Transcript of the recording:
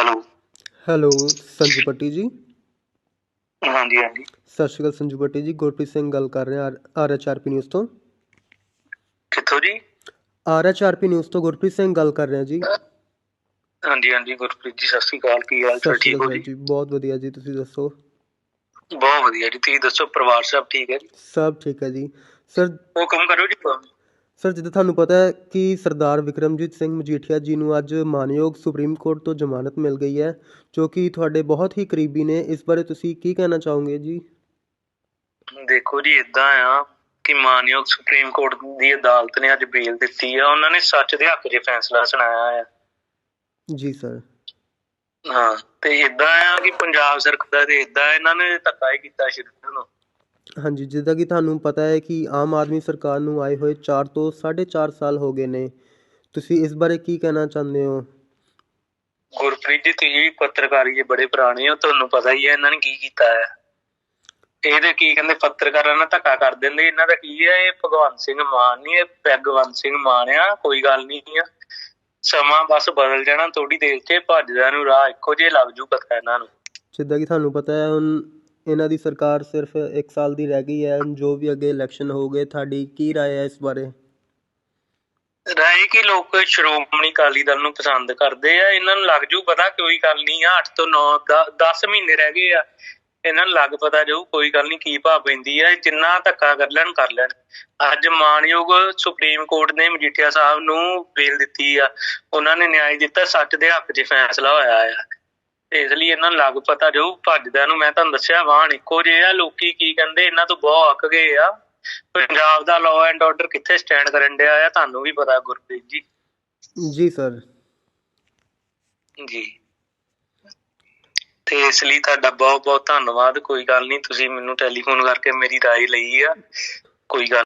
Hello Sanju ਪੱਟੀ ਜੀ ਹਾਂਜੀ ਹਾਂਜੀ ਸਤਿ ਸ਼੍ਰੀ ਅਕਾਲ ਸੰਜੂ ਪੱਟੀ ਜੀ ਗੁਰਪ੍ਰੀਤ ਸਿੰਘ ਗੱਲ ਕਰ ਰਿਹਾ R H R P news ਤੋਂ ਕਿੱਥੋਂ ਜੀ R H R P news ਤੋਂ ਗੁਰਪ੍ਰੀਤ ਸਿੰਘ ਗੱਲ ਕਰ ਰਿਹਾ ਜੀ ਹਾਂਜੀ ਹਾਂਜੀ ਗੁਰਪ੍ਰੀਤ ਜੀ ਸਤਿ ਸ਼੍ਰੀ ਅਕਾਲ ਕੀ ਹਾਲ ਸਤਿ ਚਾਲ ਸ਼੍ਰੀ ਠੀਕ ਹੋ ਅਕਾਲ ਜੀ? ਜੀ ਬਹੁਤ ਵਧੀਆ ਜੀ ਤੁਸੀਂ ਦੱਸੋ? ਬਹੁਤ ਵਧੀਆ ਜੀ ਤੁਸੀਂ ਦੱਸੋ ਪਰਿਵਾਰ ਸਭ ਠੀਕ ਹੈ ਜੀ? ਸਭ ਠੀਕ ਹੈ ਜੀ। ਸਰ ਹੁਕਮ ਕਰੋ ਜੀ? ਸਰ ਜਿੱਦਾਂ ਤੁਹਾਨੂੰ ਪਤਾ ਹੈ ਕਿ ਸਰਦਾਰ ਵਿਕਰਮਜੀਤ ਸਿੰਘ ਮਜੀਠੀਆ ਜੀ ਨੂੰ ਅੱਜ ਮਾਨਯੋਗ ਸੁਪਰੀਮ ਕੋਰਟ ਤੋਂ ਜ਼ਮਾਨਤ ਮਿਲ ਗਈ ਹੈ ਜੋ ਕਿ ਤੁਹਾਡੇ ਬਹੁਤ ਹੀ ਕਰੀਬੀ ਨੇ। ਇਸ ਬਾਰੇ ਤੁਸੀਂ ਕੀ ਕਹਿਣਾ ਚਾਹੋਗੇ ਜੀ? ਦੇਖੋ ਜੀ ਇਦਾਂ ਆ ਕਿ ਮਾਨਯੋਗ ਸੁਪਰੀਮ ਕੋਰਟ ਦੀ ਅਦਾਲਤ ਨੇ ਅੱਜ ਬੇਲ ਦਿੱਤੀ ਆ। ਉਹਨਾਂ ਨੇ ਸੱਚ ਦੇ ਹੱਕ 'ਚ ਫੈਸਲਾ ਸੁਣਾਇਆ ਆ। ਜੀ ਸਰ। ਹਾਂ ਤੇ ਇਦਾਂ ਆ ਕਿ ਪੰਜਾਬ ਸਰਕਾਰ ਦੇ ਇਦਾਂ ਇਹਨਾਂ ਨੇ ਧੱਕਾ ਹੀ ਕੀਤਾ ਸ਼ੁਰੂ ਨੂੰ ਹਾਂਜੀ ਜਿੱਦਾਂ ਕਿ ਤੁਹਾਨੂੰ ਪਤਾ ਹੈ ਕਿ ਆਮ ਆਦਮੀ ਸਰਕਾਰ ਨੂੰ ਆਏ ਹੋਏ 4 ਤੋਂ 4.5 ਸਾਲ ਹੋ ਗਏ ਨੇ। ਤੁਸੀਂ ਇਸ ਬਾਰੇ ਕੀ ਕਹਿਣਾ ਚਾਹੁੰਦੇ ਹੋ? ਗੁਰਪ੍ਰੀਤ ਜੀ ਤੁਸੀਂ ਪੱਤਰਕਾਰੀ ਦੇ ਬੜੇ ਪੁਰਾਣੇ ਹੋ ਤੁਹਾਨੂੰ ਪਤਾ ਹੀ ਹੈ ਇਹਨਾਂ ਨੇ ਕੀ ਕੀਤਾ ਹੈ। ਇਹਦੇ ਕੀ ਕਹਿੰਦੇ ਪੱਤਰਕਾਰਾਂ ਨਾਲ ਧੱਕਾ ਕਰ ਦਿੰਦੇ ਇਹਨਾਂ ਦਾ ਕੀ ਹੈ ਇਹ ਭਗਵੰਤ ਸਿੰਘ ਮਾਨ ਨਹੀਂ ਇਹ ਪੈਗਵੰਤ ਸਿੰਘ ਮਾਨ ਆ ਕੋਈ ਗੱਲ ਨਹੀਂ ਆ। ਸਮਾਂ ਬਸ ਬਦਲ ਜਾਣਾ ਥੋੜੀ ਦੇਰ 'ਚ ਭੱਜਦਿਆਂ ਨੂੰ ਰਾਹ ਇੱਕੋ ਜਿਹੇ ਲੱਗ ਜੂ ਪਤਾ ਇਹਨਾਂ ਨੂੰ। ਜਿੱਦਾਂ ਕਿ ਤੁਹਾਨੂੰ ਪਤਾ ਹੈ ਹੁਣ ਇਹਨਾਂ ਦੀ ਸਰਕਾਰ ਸਿਰਫ 1 ਸਾਲ ਦੀ ਰਹਿ ਗਈ ਹੈ ਹੁਣ ਜੋ ਵੀ ਅੱਗੇ ਇਲੈਕਸ਼ਨ ਹੋਗੇ ਤੁਹਾਡੀ ਕੀ رائے ਹੈ ਇਸ ਬਾਰੇ ਰਾਏ ਕਿ ਲੋਕ ਸ਼੍ਰੋਮਣੀ ਅਕਾਲੀ ਦਲ ਨੂੰ ਪਸੰਦ ਕਰਦੇ ਆ ਇਹਨਾਂ ਨੂੰ ਲੱਗ ਜੂ ਪਤਾ ਕੋਈ ਗੱਲ ਨਹੀਂ ਆ 8 ਤੋਂ 9 10 ਮਹੀਨੇ ਰਹਿ ਗਏ ਆ ਇਹਨਾਂ ਨੂੰ ਲੱਗ ਪਤਾ ਜਾਊ ਕੋਈ ਗੱਲ ਨਹੀਂ ਕੀ ਭਾਅ ਪੈਂਦੀ ਆ ਜਿੰਨਾ ਧੱਕਾ ਕਰ ਲੈਣ ਕਰ ਲੈਣ ਅੱਜ ਮਾਨਯੋਗ ਸੁਪਰੀਮ ਕੋਰਟ ਨੇ ਮਜੀਠੀਆ ਸਾਹਿਬ ਨੂੰ ਬੇਲ ਦਿੱਤੀ ਆ ਉਹਨਾਂ ਨੇ ਨਿਆਂ ਦਿੱਤਾ ਸੱਚ ਦੇ ਹੱਕ 'ਚ ਫੈਸਲਾ ਹੋਇਆ ਆ ਤੇ ਇਸ ਲਈ ਇਹਨਾਂ ਨੂੰ ਲੱਗ ਪਤਾ ਜਾਊ ਭੱਜਦਿਆਂ ਨੂੰ ਮੈਂ ਤੁਹਾਨੂੰ ਦੱਸਿਆ ਵਾਹਣ ਇੱਕੋ ਜਿਹੇ ਆ ਲੋਕੀ ਕੀ ਕਹਿੰਦੇ ਇਹਨਾਂ ਤੋਂ ਬਹੁਤ ਅੱਕ ਗਏ ਆ ਪੰਜਾਬ ਦਾ ਲਾਅ ਐਂਡ ਆਰਡਰ ਕਿੱਥੇ ਸਟੈਂਡ ਕਰਨ ਡਿਆ ਆ ਤੁਹਾਨੂੰ ਵੀ ਪਤਾ ਗੁਰਪ੍ਰੀਤ ਜੀ ਜੀ ਸਰ ਜੀ ਤੇ ਇਸ ਲਈ ਤੁਹਾਡਾ ਬਹੁਤ ਬਹੁਤ ਧੰਨਵਾਦ ਕੋਈ ਗੱਲ ਨਹੀਂ ਤੁਸੀਂ ਮੈਨੂੰ ਟੈਲੀਫੋਨ ਕਰਕੇ ਮੇਰੀ رائے ਲਈ ਆ ਕੋਈ ਗੱਲ